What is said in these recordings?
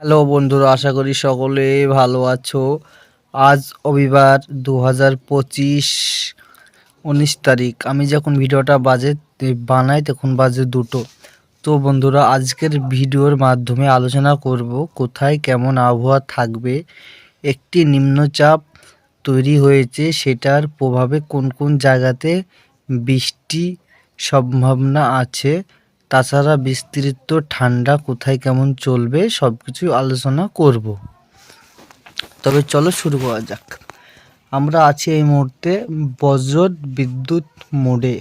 Hello বন্ধুরা, আশা করি সকলে ভালো আছো। আজ রবিবার দু হাজার পঁচিশ উনিশ তারিখ। আমি যখন ভিডিওটা বাজে বানাই তখন বাজে দুটো। তো বন্ধুরা, আজকের ভিডিওর মাধ্যমে আলোচনা করব কোথায় কেমন আবহাওয়া থাকবে, একটি নিম্নচাপ তৈরি হয়েছে, সেটার প্রভাবে কোন কোন জায়গাতে বৃষ্টি সম্ভাবনা আছে তাছাড়া বিস্তৃত ঠান্ডা কোথায় কেমন চলবে সব কিছু আলোচনা করব। তবে চলো শুরু করা যাক। আমরা আছি এই মুহূর্তে বজ্র বিদ্যুৎ মোডে।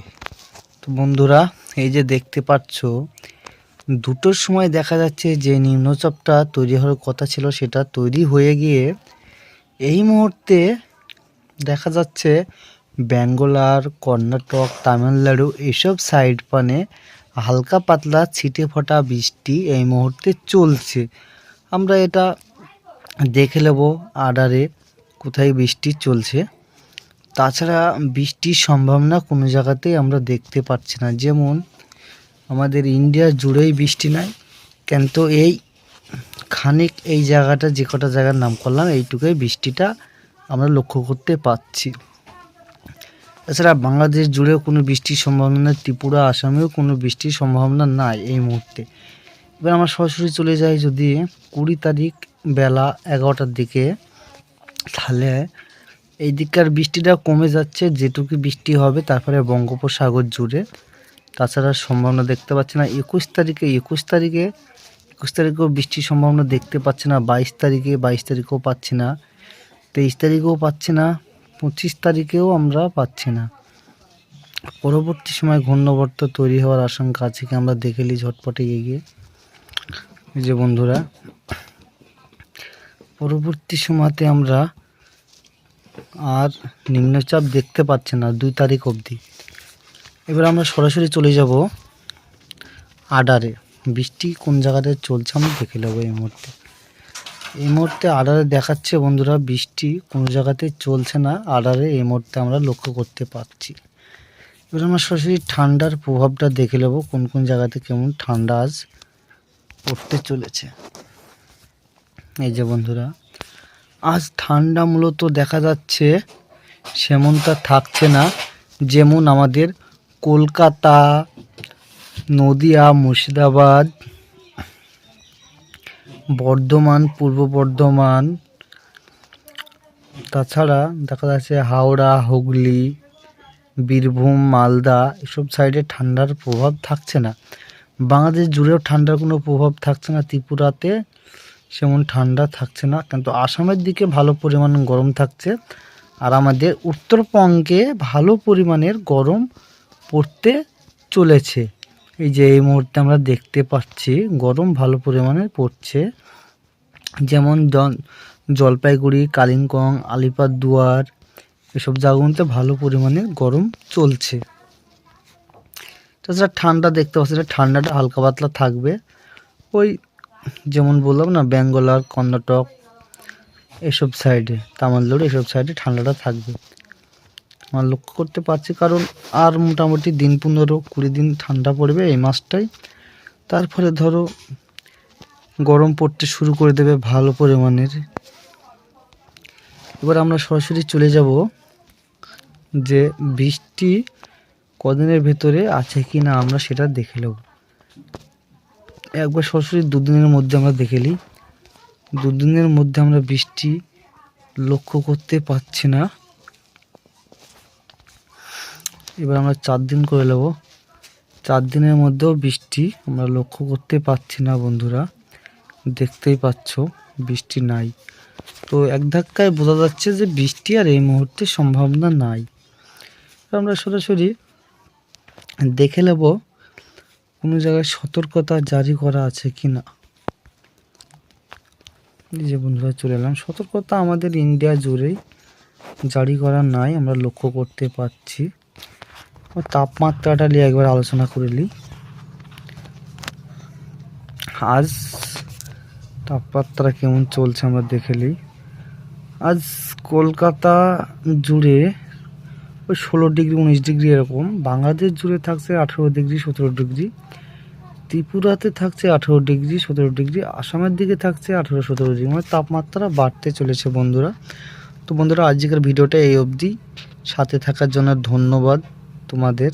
তো বন্ধুরা, এই যে দেখতে পাচ্ছ, দুটোর সময় দেখা যাচ্ছে যে নিম্নচাপটা তৈরি হওয়ার কথা ছিল সেটা তৈরি হয়ে গিয়ে এই মুহূর্তে দেখা যাচ্ছে ব্যাঙ্গোলার কর্ণাটক, তামিলনাড়ু এইসব সাইড পানে হালকা পাতলা ছিটে ফোটা বৃষ্টি এই মুহূর্তে চলছে। আমরা এটা দেখে নেব আডারে কোথায় বৃষ্টি চলছে। তাছাড়া বৃষ্টির সম্ভাবনা কোনো জায়গাতেই আমরা দেখতে পাচ্ছি না। যেমন আমাদের ইন্ডিয়া জুড়েই বৃষ্টি নাই, কিন্তু এই খানিক এই জায়গাটা যে কটা জায়গার নাম করলাম, এইটুকুই বৃষ্টিটা আমরা লক্ষ্য করতে পারছি এছাড়া বাংলাদেশ জুড়েও কোনো বৃষ্টির সম্ভাবনা ত্রিপুরা, আসামেও কোনো বৃষ্টির সম্ভাবনা নাই এই মুহূর্তে। এবার আমরা সরাসরি চলে যাই যদি কুড়ি তারিখ বেলা এগারোটার দিকে, তাহলে এই দিককার বৃষ্টিটা কমে যাচ্ছে, যেটুকু বৃষ্টি হবে তারপরে বঙ্গোপসাগর জুড়ে। তাছাড়া সম্ভাবনা দেখতে পাচ্ছি না, একুশ তারিখে একুশ তারিখে, একুশ তারিখেও বৃষ্টির সম্ভাবনা দেখতে পাচ্ছি না, বাইশ তারিখে, বাইশ তারিখেও পাচ্ছি না, তেইশ তারিখেও পাচ্ছি না পঁচিশ তারিখেও আমরা পাচ্ছি না। পরবর্তী সময় ঘূর্ণবর্ত তৈরি হওয়ার আশঙ্কা আছে কি আমরা দেখে নিই ঝটপটে এগিয়ে। যে বন্ধুরা, পরবর্তী সময়তে আমরা আর নিম্নচাপ দেখতে পাচ্ছি না, দুই তারিখ অবধি। এবার আমরা সরাসরি চলে যাব আডারে। বৃষ্টি কোন জায়গাতে চলছে আমরা দেখে নেব এই মুহূর্তে। এই মুহূর্তে আডারে দেখাচ্ছে বন্ধুরা বৃষ্টি, কোনো জায়গাতে চলছে না। আডারে এই মুহূর্তে আমরা লক্ষ্য করতে পারছি। এবার আমরা সরাসরি ঠান্ডার প্রভাবটা দেখে নেব, কোন কোন জায়গাতে কেমন ঠান্ডা আজ পড়তে চলেছে। এই যে বন্ধুরা, আজ ঠান্ডা মূলত দেখা যাচ্ছে, সেমনটা থাকছে না, যেমন আমাদের কলকাতা, নদিয়া, মুর্শিদাবাদ বর্ধমান, পূর্ব বর্ধমান। তাছাড়া দেখা যাচ্ছে হাওড়া, হুগলি, বীরভূম, মালদা, এসব সাইডে ঠান্ডার প্রভাব থাকছে না। বাংলাদেশ জুড়েও ঠান্ডার কোনো প্রভাব থাকছে না, ত্রিপুরাতে সেমন ঠান্ডা থাকছে না, কিন্তু আসামের দিকে ভালো পরিমাণ গরম থাকছে আর আমাদের উত্তরবঙ্গে ভালো পরিমাণের গরম পড়তে চলেছে। এই যে এই মুহূর্তে আমরা দেখতে পাচ্ছি গরম ভালো পরিমাণে পড়ছে। যেমন জলপাইগুড়ি, কালিম্পং, আলিপুরদুয়ার, এসব জায়গাগুলোতে ভালো পরিমাণে গরম চলছে। তাছাড়া ঠান্ডা দেখতে পাচ্ছি ঠান্ডাটা হালকা পাতলা থাকবে। ওই যেমন বললাম না, ব্যাঙ্গোলার, কর্ণাটক, এসব সাইডে তামিলনাড়ু, এসব সাইডে ঠান্ডাটা থাকবে। লক্ষ্য করতে পারছি, কারণ আর মোটামুটি দিন পনেরো কুড়ি দিন ঠান্ডা পড়বে এই মাসটাই। তারপরে ধরো গরম পড়তে শুরু করে দেবে ভালো পরিমাণের। এবার আমরা সরাসরি চলে যাব যে বৃষ্টি কদিনের ভেতরে আছে কি না আমরা সেটা দেখে নেব। একবার সরাসরি দুদিনের মধ্যে আমরা দেখে নিই। দুদিনের মধ্যে আমরা বৃষ্টি লক্ষ্য করতে পারছি না। এবার আমরা চার দিন করে নেব। চার দিনের মধ্যেও বৃষ্টি আমরা লক্ষ্য করতে পারছি না বন্ধুরা। দেখতেই পাচ্ছ, বৃষ্টি নাই। তো এক ধাক্কায় বোঝা যাচ্ছে যে বৃষ্টি আর এই মুহূর্তে সম্ভাবনা নাই। আমরা সরাসরি দেখে নেব কোনো জায়গায় সতর্কতা জারি করা আছে কি না যে বন্ধুরা চলে এলাম। সতর্কতা আমাদের ইন্ডিয়া জুড়েই জারি করা নাই, আমরা লক্ষ্য করতে পারছি। তাপমাত্রাটা নিয়ে একবার আলোচনা করে নিই। আজ তাপমাত্রা কেমন চলছে আমরা দেখে নিই। আজ কলকাতা জুড়ে ওই ষোলো ডিগ্রি, উনিশ ডিগ্রি এরকম। বাংলাদেশ জুড়ে থাকছে আঠেরো ডিগ্রি, সতেরো ডিগ্রি। ত্রিপুরাতে থাকছে আঠেরো ডিগ্রি, সতেরো ডিগ্রি। আসামের দিকে থাকছে আঠেরো, সতেরো ডিগ্রি। মানে তাপমাত্রা বাড়তে চলেছে বন্ধুরা। তো বন্ধুরা, আজকের ভিডিওটা এই অবধি। সাথে থাকার জন্য ধন্যবাদ। তোমাদের